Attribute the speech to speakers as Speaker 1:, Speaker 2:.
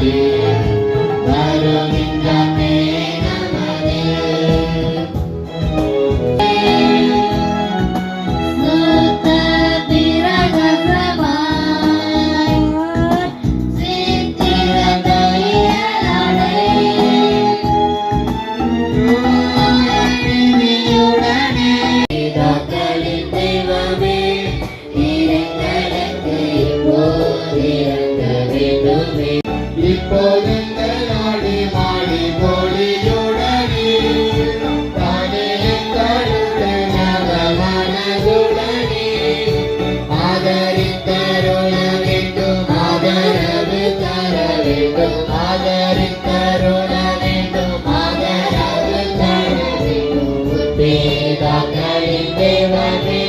Speaker 1: Thank you. இப்போது நாடி மாடி பொழியுடனே மனதுடனே ஆதரித்தருள வேண்டும் ஆதரவு தர வேண்டும் ஆதரித்தருள வேண்டும் ஆதரவு தர வேண்டும் தேவனே